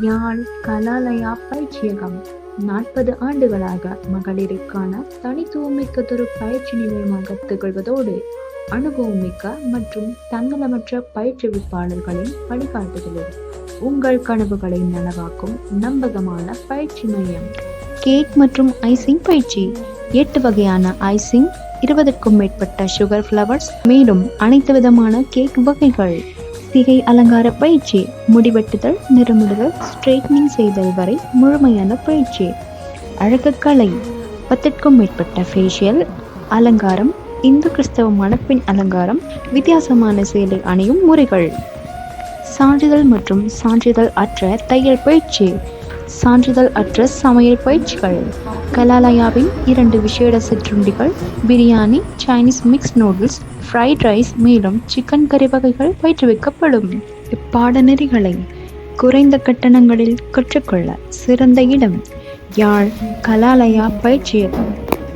யாழ் கலாலயா பயிற்சியகம். நாற்பது ஆண்டுகளாக மகளிருக்கான தனித்துவமிக்கதொரு பயிற்சி நிலையமாக திகழ்வதோடு அனுபவமிக்க மற்றும் தன்னலமற்ற பயிற்றுவிப்பாளர்களின் வழிகாட்டுதலில் உங்கள் கனவுகளை நனவாக்கும் நம்பகமான பயிற்சி மையம். கேக் மற்றும் ஐசிங் பயிற்சி. எட்டு வகையான ஐசிங் இருபதுக்கும் மேற்பட்ட சுகர் ஃப்ளவர்ஸ் மேலும் அனைத்து விதமான கேக் வகைகள். சிகை அலங்கார பயிற்சி முடிவெட்டுதல் நிறமிடுதல் ஸ்ட்ரைட்னிங் செய்தல் வரை முழுமையான பயிற்சி. அழகுக்கலை பத்திற்கும் மேற்பட்ட ஃபேஷியல் அலங்காரம் இந்து கிறிஸ்தவ மணப்பெண் அலங்காரம் வித்தியாசமான சேலை அணியும் முறைகள். சான்றிதழ் மற்றும் சான்றிதழ் அற்ற தையல் பயிற்சி சான்றிதழ் அற்ற சமையல் பயிற்சிகள். கலாலயாவின் இரண்டு விசேட சிற்றுண்டிகள் biryani Chinese mix noodles fried rice மேலும் சிக்கன் கறி வகைகள் பயிற்றுவிக்கப்படும். இப்பாடநெறிகளை குறைந்த கட்டணங்களில் கற்றுக்கொள்ள சிறந்த இடம் யாழ் கலாலயா பயிற்சியகம்